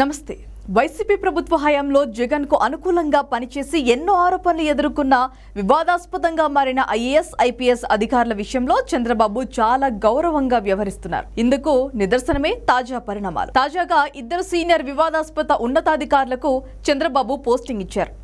నమస్తే. వైసీపీ ప్రభుత్వ హయాంలో జగన్కు అనుకూలంగా పనిచేసి ఎన్నో ఆరోపణలు ఎదుర్కొన్న వివాదాస్పదంగా మారిన ఐఏఎస్ ఐపీఎస్ అధికారుల విషయంలో చంద్రబాబు చాలా గౌరవంగా వ్యవహరిస్తున్నారు. ఇందుకు నిదర్శనమే తాజా పరిణామాలు. తాజాగా ఇద్దరు సీనియర్ వివాదాస్పద ఉన్నతాధికారులకు చంద్రబాబు పోస్టింగ్ ఇచ్చారు.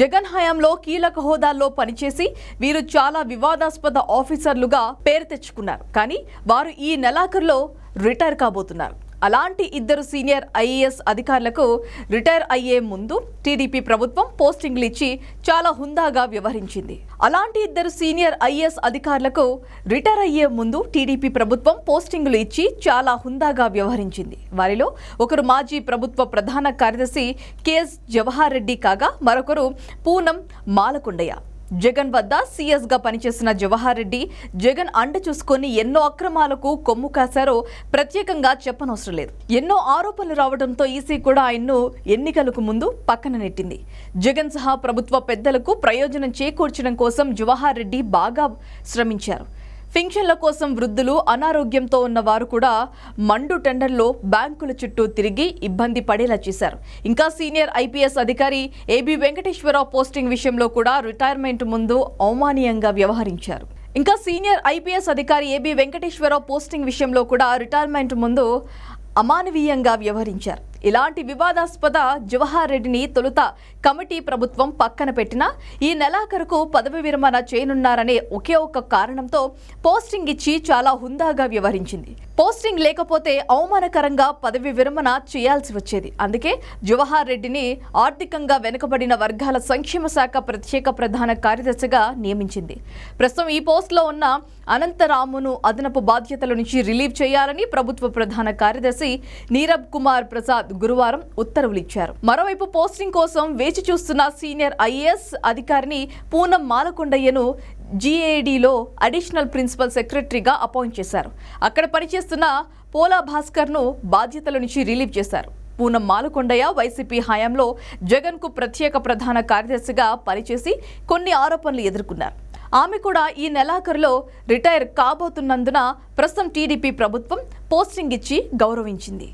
జగన్ హయాంలో కీలక హోదాల్లో పనిచేసి వీరు చాలా వివాదాస్పద ఆఫీసర్లుగా పేరు తెచ్చుకున్నారు. కానీ వారు ఈ నెలాఖరులో రిటైర్ కాబోతున్నారు. అలాంటి ఇద్దరు సీనియర్ ఐఏఎస్ అధికారులకు రిటైర్ అయ్యే ముందు టీడీపీ ప్రభుత్వం పోస్టింగ్లు ఇచ్చి చాలా హుందాగా వ్యవహరించింది. అలాంటి ఇద్దరు సీనియర్ ఐఏఎస్ అధికారులకు రిటైర్ అయ్యే ముందు టీడీపీ ప్రభుత్వం పోస్టింగ్లు ఇచ్చి చాలా హుందాగా వ్యవహరించింది. వారిలో ఒకరు మాజీ ప్రభుత్వ ప్రధాన కార్యదర్శి కెఎస్ జవహర్ రెడ్డి కాగా మరొకరు పూనం మాలకొండయ్య. జగన్ వద్ద సీఎస్గా పనిచేసిన జవహర్ రెడ్డి జగన్ అండ చూసుకొని ఎన్నో అక్రమాలకు కొమ్ము కాశారో ప్రత్యేకంగా చెప్పనవసరం లేదు. ఎన్నో ఆరోపణలు రావడంతో ఈసీ కూడా ఆయన్ను ఎన్నికలకు ముందు పక్కన నెట్టింది. జగన్ సహా ప్రభుత్వ పెద్దలకు ప్రయోజనం చేకూర్చడం కోసం జవహర్ రెడ్డి బాగా శ్రమించారు. పింఛన్ల కోసం వృద్ధులు అనారోగ్యంతో ఉన్న వారు కూడా మండు టెండర్లో బ్యాంకుల చుట్టూ తిరిగి ఇబ్బంది పడేలా చేశారు. ఇంకా సీనియర్ ఐపీఎస్ అధికారి ఏబి వెంకటేశ్వరరావు పోస్టింగ్ విషయంలో కూడా రిటైర్మెంట్ ముందు అవమానీయంగా వ్యవహరించారు. ఇంకా సీనియర్ ఐపీఎస్ అధికారి ఏబి వెంకటేశ్వరరావు పోస్టింగ్ విషయంలో కూడా రిటైర్మెంట్ ముందు అమానవీయంగా వ్యవహరించారు. ఇలాంటి వివాదాస్పద జవహర్ రెడ్డిని తొలుత కమిటీ ప్రభుత్వం పక్కన పెట్టినా ఈ నెలాఖరుకు పదవి విరమణ చేయనున్నారనే ఒకే ఒక్క కారణంతో పోస్టింగ్ ఇచ్చి చాలా హుందాగా వ్యవహరించింది. పోస్టింగ్ లేకపోతే అవమానకరంగా పదవి విరమణ చేయాల్సి వచ్చేది. అందుకే జవహర్ రెడ్డిని ఆర్థికంగా వెనుకబడిన వర్గాల సంక్షేమ శాఖ ప్రత్యేక ప్రధాన కార్యదర్శిగా నియమించింది. ప్రస్తుతం ఈ పోస్టులో ఉన్న అనంతరామును అదనపు బాధ్యతల నుంచి రిలీవ్ చేయాలని ప్రభుత్వ ప్రధాన కార్యదర్శి నీరబ్ కుమార్ ప్రసాద్ గురువారం ఉత్తర్వులు ఇచ్చారు. మరోవైపు పోస్టింగ్ కోసం వేచి చూస్తున్న సీనియర్ ఐఏఎస్ అధికారిని పూనం మాలకొండయ్యను జీఏడీలో అడిషనల్ ప్రిన్సిపల్ సెక్రటరీగా అపాయింట్ చేశారు. అక్కడ పనిచేస్తున్న పోలా భాస్కర్ను బాధ్యతల నుంచి రిలీవ్ చేశారు. పూనం మాలకొండయ్య వైసీపీ హయాంలో జగన్కు ప్రత్యేక ప్రధాన కార్యదర్శిగా పనిచేసి కొన్ని ఆరోపణలు ఎదుర్కొన్నారు. ఆమె కూడా ఈ నెలాఖరులో రిటైర్ కాబోతున్నందున ప్రస్తుతం టీడీపీ ప్రభుత్వం పోస్టింగ్ ఇచ్చి గౌరవించింది.